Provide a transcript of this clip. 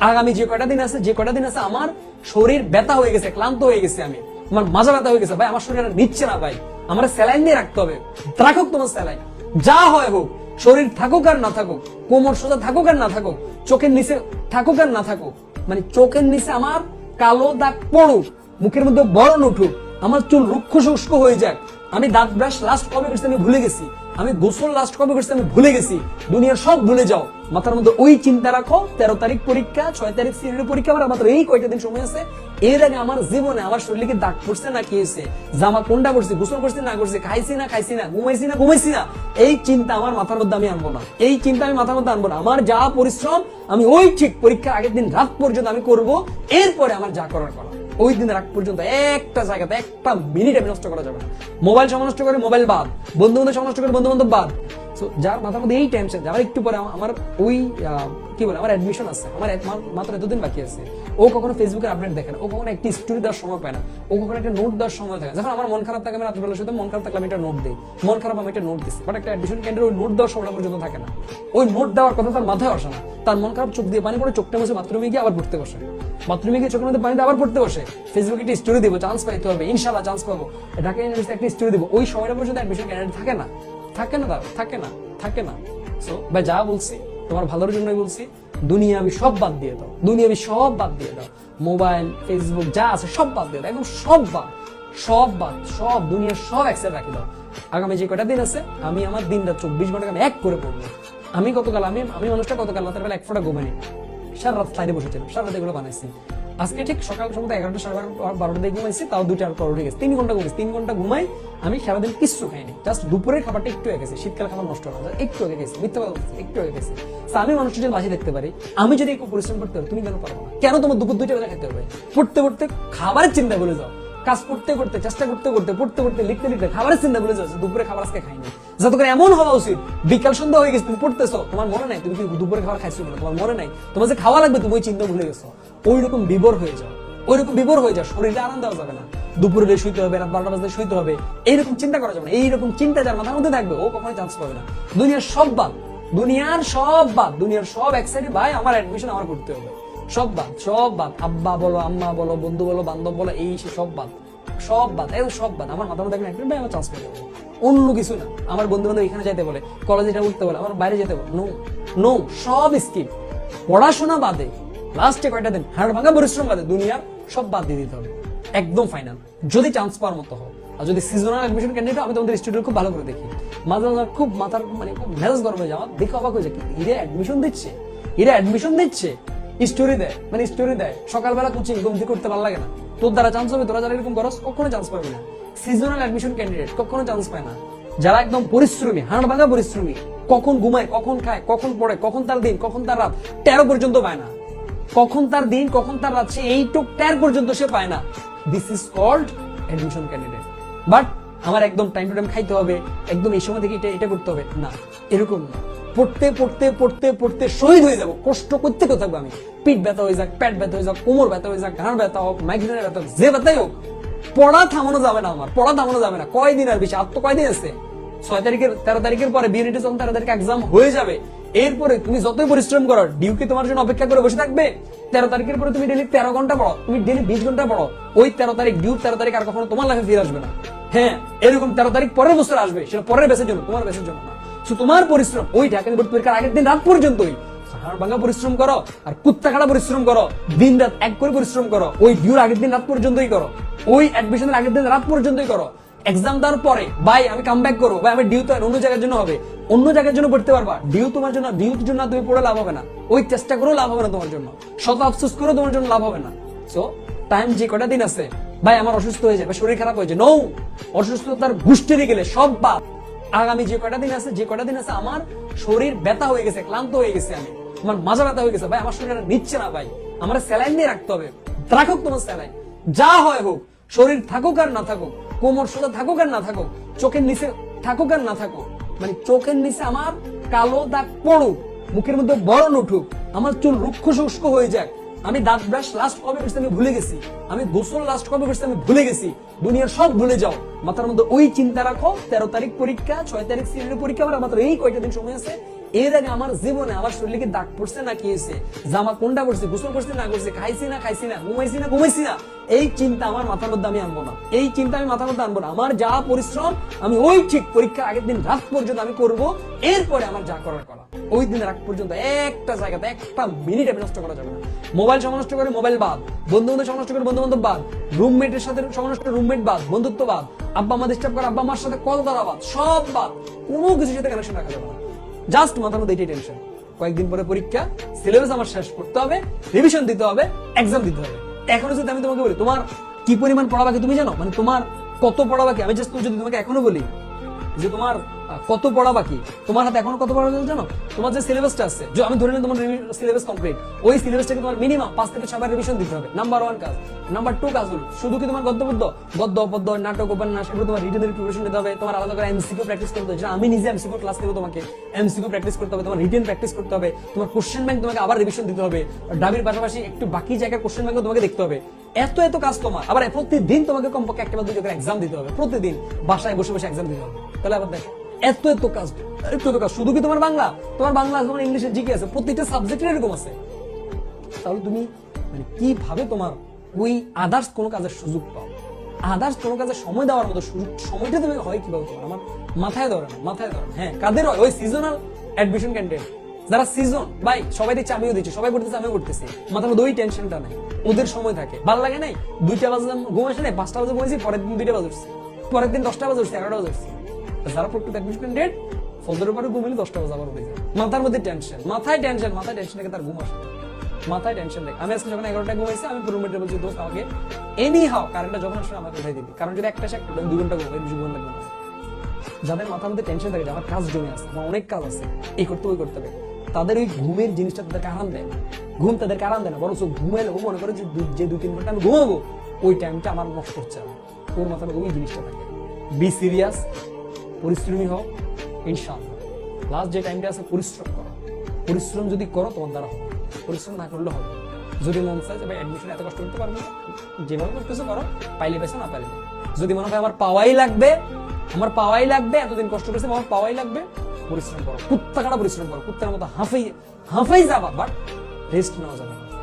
আগামী যে কয়টা দিন আছে, যে কয়টা দিন আছে আমার শরীর ব্যথা হয়ে গেছে, ক্লান্ত হয়ে গেছে আমি। আমার মাজা ব্যথা হয়ে গেছে, ভাই, আমার শরীর নিচ্ছে না, ভাই। আমার স্যালাইন দিয়ে রাখতে হবে। রাখুক তোমার স্যালাইন। যা হয় হোক, শরীর থাকুক আর না থাকুক, কোমর সোজা থাকুক আর না থাকুক, চোখের নিচে থাকুক আর না থাকুক মানে চোখের নিচে আমার কালো দাগ পড়ুক, মুখের মধ্যে বরণ উঠুক, আমার চুল রুক্ষ শুষ্ক হয়ে যাক। আমি দাঁত ব্রাশ লাস্ট কবে করছি আমি ভুলে গেছি। আমি গোসল লাস্ট কবে করছি আমি ভুলে গেছি। দুনিয়ার সব ভুলে যাও। মাথার মধ্যে ওই চিন্তা রাখো, তেরো তারিখ পরীক্ষা, ছয় তারিখ সিরিয়াল পরীক্ষা, আমার মাত্র এই কয়টা দিন সময় আছে। এর আগে আমার জীবনে আমার শরীরে কি দাগ পড়ছে না কি হয়েছে? জামা কোনটা করছি গোসল করছি না করছি, খাইছি না খাইছি না, ঘুমাইছি না ঘুমাইছি না, এই চিন্তা আমার মাথার মধ্যে আমি আনব না। এই চিন্তা আমি মাথার মধ্যে আনব না। আমার যা পরিশ্রম, আমি ওই ঠিক পরীক্ষার আগের দিন রাত পর্যন্ত আমি করব, এরপরে আমার যা করার করা। ওই দিনের আগ পর্যন্ত একটা জায়গাতে একটা মিনিট আমি নষ্ট করা যাবে না। মোবাইল সময় নষ্ট করে মোবাইল বাদ। বন্ধু বান্ধব সময় নষ্ট করে বন্ধু বান্ধব বাদ। So, যার মাথার মধ্যে এই টেনশন যার একটু পরে আমার ওই কি বলে আমার অ্যাডমিশন আছে। আমার মাত্র এতদিন বাকি আছে। ও কখনো ফেসবুকে আপডেট দেখে না। ও কখনো একটি স্টোরি দেওয়ার সময় পায় না। ও কখনো একটা নোট দেওয়ার সময় থাকে যখন আমার মন খারাপ থাকে আমি রাত্রিবেলা শুতে মন খারাপ থাকলে আমি একটা নোট দিই। মন খারাপ আমি একটা নোট দিচ্ছি বাট একটা অ্যাডমিশন কেন্দ্রে ওই নোট দেওয়ার সময় পর্যন্ত থাকে না। ওই নোট দেওয়ার কথা তার মাথায় আসে না। তার মন খারাপ চোখ দিয়ে পানি পড়ে চোখটা বসে বাথরুমে গিয়ে আবার ঘুরতে বসে। বাথরুমে গিয়ে চোখের মধ্যে পানি দিয়ে আবার পড়তে বসে। ফেসবুকে একটা স্টোরি দিব চান্স পাইতে হবে। ইনশাল্লাহ চান্স পাবো। ঢাকা ইউনিভার্সিটি একটা স্টোরি দিব। ওই সময়টা পর্যন্ত অ্যাডমিশন ক্যান্ডিডেট থাকে না। থাকে না দাদা, থাকে না থাকে না। সো ভাই, যা বলছি, তোমার ভালোর জন্যই বলছি। দুনিয়া আমি সব বাদ দিয়ে দাও। দুনিয়া আমি সব বাদ দিয়ে দাও। মোবাইল ফেসবুক যা আছে সব বাদ দিয়ে দাও। একদম সব বাদ সব বাদ, সব দুনিয়ার সব একসাথে রাখি দাও। আগামী যে কটা দিন আছে, আমি আমার দিনটা চব্বিশ ঘণ্টা আমি এক করে পড়ব। আমি গতকাল আমি আমি মানুষটা গতকাল রাতের বেলা এক ফোঁটা ঘুমাইনি সারা রাত বসেছিলাম সারা রাত এগুলো বানাইছি আজকে ঠিক সকাল সম্ভবত এগারোটা সাড়ে বারো বারোটা দিয়ে ঘুমাইছি, তাও দুইটা পর উঠে গেছে। তিন ঘণ্টা ঘুমাইছি। তিন ঘণ্টা ঘুমাই আমি সারাদিন কিচ্ছু খাইনি। জাস্ট দুপুরের খাবারটা একটু হয়ে গেছে শীতকাল খাবার নষ্ট হয়ে না একটু হয়ে গেছে মিথ্যা একটু হয়ে গেছে আমি মানুষের যদি বাসি দেখতে পারি। আমি যদি একটু পরিশ্রম করতে পারি, তুমি কেন পারব না? কেন তোমার দুপুর দুইটা বেলা খেতে হবে? পড়তে পড়তে খাবারের চিন্তা বলে যাও। কাজ করতে করতে, চেষ্টা করতে করতে, পড়তে পড়তে, লিখতে লিখতে খাবারের চিন্তা ভুলে যাচ্ছে, দুপুরে খাবার আজকে খাইনি। যাতে করে এমন হওয়া উচিত, বিকাল সন্ধ্যা হয়ে গেছে, তুমি পড়তেছো, তোমার মনে নাই, তুমি কি দুপুরে খাবার খাইছো কিনা, তোমার মনে নাই, তোমার যে খাওয়া লাগবে তুমি ওই চিন্তা ভুলে গেছো। ওই রকম বিবর হয়ে যাও ওই রকম বিবর হয়ে যাও, শরীরে আরাম দেওয়া যাবে না। দুপুরে শুইতে হবে, রাত বারোটা বাজে শুইতে হবে, এইরকম চিন্তা করা যাবে না, এইরকম চিন্তা যার মাথার মধ্যে থাকবে, ও কখনোই চান্স পাবে না। দুনিয়ার সব বাদ, দুনিয়ার সব বাদ, দুনিয়ার সব এক সাইডে ভাই, আমার অ্যাডমিশন আমার করতে হবে। সব বাদ সব বাদ। আব্বা বলো, আম্মা বলো, বন্ধু বলো, বান্ধব বলো, এই সব বাদ। সব বাদ একদম সব বাদ। আমার মাথার মধ্যে একজন ভাই আমার চান্স পেয়ে অন্য কিছু না। আমার বন্ধু বান্ধব এখানে যেতে বলে কলেজে এটা উঠতে বলে, আমার বাইরে যেতে বলে। নো নো সব স্কিপ পড়াশোনা বাদে লাস্টে কয়টা দিন? হাড় ভাঙা, পরিশ্রম বাদে, দুনিয়ার সব বাদ দিয়ে দিতে হবে। একদম ফাইনাল যদি চান্স পাওয়ার মতো হয়, আর যদি সিজনাল অ্যাডমিশন ক্যান্ডিডেট আমি তোমাদের স্টুডিও খুব ভালো করে দেখি। মাঝে মাঝে খুব মাথার মানে খুব মেজাজ গরম হয়ে যাওয়া দেখে অবাক হয়ে যায় এরা অ্যাডমিশন দিচ্ছে? এরা অ্যাডমিশন দিচ্ছে? স্টোরি দেয় মানে স্টোরি দেয়। সকালবেলা কোচিং গমতি করতে ভালো লাগে না। তোর দ্বারা চান্স হবে, তোরা যারা এরকম করস, কখনো চান্স পাবি না। সিজনাল অ্যাডমিশন ক্যান্ডিডেট কখনো চান্স পায় না। যারা একদম পরিশ্রমী হাড় ভাঙা পরিশ্রমী, কখন ঘুমায়, কখন খায়, কখন পড়ে, কখন তার দিন, কখন তার রাত, তেরো পর্যন্ত পায় না। কখন তার দিন, কখন তার রাত, সে এইটুক ট্যার পর্যন্ত সে পায় না। This is called admission candidate but আমার একদম টাইম টু টাইম খাইতে হবে, একদম এই সময় থেকে এটা এটা করতে হবে। না, এরকম না। পড়তে পড়তে পড়তে পড়তে শহীদ হয়ে যাব। কষ্ট করতে কেউ থাকব আমি। পিঠ ব্যথা হয়ে যাক পেট ব্যথা হয়ে যাক, কোমর ব্যথা হয়ে যাক, ঘাড় ব্যথা হোক, মাইগ্রেনের ব্যথা হোক, যে ব্যথাই হোক, পড়া থামানো যাবে না আমার, পড়া থামানো যাবে না। কয়দিন আর বেশি? আর তো কয়দিন আছে? ছয় তারিখের, তেরো তারিখের পরে বিএনটি যখন তেরো তারিখে এক্সাম হয়ে যাবে। এরপরে তুমি যতই পরিশ্রম করো ডিউ কি তোমার জন্য অপেক্ষা করে বসে থাকবে। তেরো তারিখের পরে তুমি ডেলি তেরো ঘণ্টা পড়ো, তুমি ডেলি বিশ ঘণ্টা পড়ো। ওই তেরো তারিখ ডিউ তেরো তারিখ আর কখনো তোমার লাইফে ফিরে আসবে না। হ্যাঁ এরকম তেরো তারিখ পরের বছর আসবে, সেটা পরের বেসের জন্য, তোমার বেসের জন্য না। তোমার পরিশ্রম, ওই ঢাকা ভর্তি পরীক্ষার আগের দিন রাত পর্যন্তই। ভাঙা পরিশ্রম করো, আর কুত্তা কাটা পরিশ্রম করো, দিন রাত এক করে পরিশ্রম করো, ওই ডিউর আগের দিন রাত পর্যন্তই করো, ওই অ্যাডমিশনের আগের দিন রাত পর্যন্তই করো। এক্সাম দেওয়ার পরে, ভাই, আমি কাম ব্যাক করব, ভাই আমি ডিউ তো অন্য জায়গার জন্য হবে। অন্য জায়গার জন্য পড়তে পারবা ডিউ তোমার জন্য ডিউর জন্য তুমি পড়ে লাভ হবে না। ওই চেষ্টা করেও লাভ হবে না তোমার জন্য। শত আফসোস করেও তোমার জন্য লাভ হবে না। সো টাইম যে কটা দিন আছে, ভাই, আমার অসুস্থ হয়ে যাবে, শরীর খারাপ হয়েছে নো অসুস্থতার গোষ্ঠীরে গেলে সব বাদ। আগামী যে কটা দিন আছে, যে কটা দিন আছে, আমার শরীর ব্যথা হয়ে গেছে, ক্লান্ত হয়ে গেছে আমি। আমার মাজা ব্যথা হয়ে গেছে, ভাই, আমার শরীর নিচ্ছে না, ভাই। আমার স্যালাইন দিয়ে রাখতে হবে। রাখুক তোমার স্যালাইন। যা হয় হোক, শরীর থাকুক আর না থাকুক, কোমর সোজা থাকুক আর না থাকুক, চোখের নিচে থাকুক আর না থাকুক মানে চোখের নিচে আমার কালো দাগ পড়ুক, মুখের মধ্যে বরণ উঠুক, আমার চুল রুক্ষ শুষ্ক হয়ে যাক আমি দাঁত ব্রাশ লাস্ট কবে করছি আমি ভুলে গেছি। আমি গোসল লাস্ট কবে করছি আমি ভুলে গেছি। দুনিয়ার সব ভুলে যাও। মাথার মধ্যে ওই চিন্তা রাখো, তেরো তারিখ পরীক্ষা, ছয় তারিখ সিরিয়াল পরীক্ষা, আমার মাত্র এই কয়টা দিন সময় আছে। এর আগে আমার জীবনে আমার শরীরে দাগ পড়ছে না কি হয়েছে? জামা কোনটা পড়ছে গোসল করছে না করছে, খাইছি না খাইছি না, ঘুমাইছি না ঘুমাইছি না। এই চিন্তা আমার মাথার মধ্যে আমি আনব না। এই চিন্তা আমি মাথার মধ্যে আনব না। আমার যা পরিশ্রম, আমি ওই ঠিক পরীক্ষা আগের দিন রাত পর্যন্ত আমি করব। এরপরে আমার যা করার করা। ওই দিন রাত পর্যন্ত একটা জায়গাতে একটা মিনিট আমি নষ্ট করা যাবে না। মোবাইল সময় নষ্ট করে মোবাইল বাদ বন্ধু বান্ধব সময় নষ্ট করে বন্ধু বান্ধব বাদ, রুমমেটের সাথে সময় নষ্ট রুমমেট বাদ, বন্ধুত্ব বাদ, আব্বা মা ডিস্টার্ব করে, আব্বা মার সাথে কল করা বাদ, সব বাদ। কোনো কিছুর সাথে কানেকশন রাখা যাবে না। জাস্ট মাথার মধ্যে এটাই টেনশন কয়েকদিন পরে পরীক্ষা সিলেবাস আমার শেষ করতে হবে রিভিশন দিতে হবে এক্সাম দিতে হবে। এখনও যদি আমি তোমাকে বলি, তোমার কি পরিমাণ পড়া বাকি তুমি জানো? মানে তোমার কত পড়া বাকি আমি জাস্ট যদি তোমাকে এখনও বলি যে তোমার কত পড়া বাকি? তোমার হাতে এখনও কত পড়া জানো? তোমার যে সিলেবাসটা আছে, যে আমি ধরে নিই তোমার সিলেবাস কমপ্লিট ওই সিলেবাসটাকে তোমার মিনিমাম পাঁচ থেকে ছবার রিভিশন দিতে হবে? নাম্বার ওয়ান কাজ। নাম্বার টু কাজ হলো শুধু কি তোমার গদ্য পদ্য গদ্য পদ্য নাটক, উপন্যাস, এগুলো তোমার রিটেনের প্রিপারেশন নিতে হবে, তোমার আলাদা করে এমসিকিউ প্র্যাকটিস করতে হবে। আমি নিজে এমসিকিউ ক্লাস দেবো তোমাকে এমসিকিউ প্র্যাকটিস করতে হবে, তোমার রিটেন প্র্যাকটিস করতে হবে, তোমার কোশ্চেন ব্যাংক তোমাকে আবার রিভিশন দিতে হবে। ডাবির পাশাপাশি একটু বাকি জায়গায় কোশ্চেন ব্যাংক তোমাকে দেখতে হবে। এত এত কাজ তোমার। আবার প্রতিদিন তোমাকে কমপক্ষে একটা বা দুটো এক্সাম দিতে হবে, প্রতিদিন। বাসায় বসে বসে এক্সাম দিতে হবে। তাহলে আবার দেখো, এত এত কাজ এত এত কাজ, শুধু কি তোমার বাংলা? তোমার বাংলা তোমার ইংলিশে জিকে আছে, প্রত্যেকটা সাবজেক্টের এরকম আছে। তাহলে তুমি মানে কীভাবে তোমার ওই আদার্স কোনো কাজের সুযোগ পাও? আদার্স কোনো কাজে সময় দেওয়ার মতো সুযোগ, সময়টা তুমি হয় কীভাবে তোমার? আমার মাথায় ধরে না, মাথায় ধরে হ্যাঁ কাদের হয়? ওই সিজনাল অ্যাডমিশন ক্যান্ডিডেট যারা সিজন ভাই, সবাই দিচ্ছে, আমিও দিচ্ছি, সবাই করতেছে, আমিও করতেছি। মাথার মধ্যে ওই টেনশনটা নাই। ওদের সময় থাকে। ভালো লাগে নাই? দুইটা বাজে ঘুম আসে নাই? পাঁচটা বাজে ঘুমাইছি, পরের দিন দুইটা বাজে উঠছি। পরের দিন দশটা বাজে উঠছি, এগারোটা বাজে উঠছি। যারা প্রকৃত অ্যাডমিশন ক্যান্ডিডেট ফজরের পরে ঘুমিলে দশটা বাজে আবার উঠে যায়। মাথার মধ্যে টেনশন মাথায় টেনশন মাথায় টেনশন রেখে তার ঘুম আসে। মাথায় টেনশন নেই আমি আজকে যখন এগারোটায় ঘুমাইছি আমি রুমমেটে বলছি দোস্ত আমাকে এনি হাও কারেন্টটা যখন আসলে আমাকে উঠাই দিবি। কারণ যদি একটা সে দুই ঘণ্টা ঘুমাই বেশি ঘুম লাগবে যাদের মাথার মধ্যে টেনশন থাকে আমার কাজ জমে আছে, আমার অনেক কাজ আছে, এই করতে ওই করতে হবে। তাদের ওই ঘুমের জিনিসটা তাদেরকে আরাম দেয়। ঘুম তাদেরকে আরাম দেয় না বরং ঘুমাইলে ও মনে করে যে দু- যে দুই তিন ঘণ্টা আমি ঘুমাবো, ওই টাইমটা আমার নষ্ট হচ্ছে না। ওর মাথার ওই জিনিসটা থাকে। বি সিরিয়াস পরিশ্রমী হও, ইনশাআল্লাহ। লাস্ট যে টাইমটা আছে, পরিশ্রম করো। পরিশ্রম যদি করো, তোমার দ্বারা হবে। পরিশ্রম না করলে হবে যদি মন চায় যে ভাই অ্যাডমিশন এত কষ্ট করতে পারব যেভাবে করতেছো করো, পাইলে পেছো না পাইলে যদি মনে হয় আমার পাওয়াই লাগবে, আমার পাওয়াই লাগবে, এতদিন কষ্ট করেছে, আমার পাওয়াই লাগবে, পরিশ্রম করো। কুত্তা কাটা পরিশ্রম করো। কুত্তার মতো হাফাই হাফাই যাবা বাট রেস্ট নেওয়া যাবে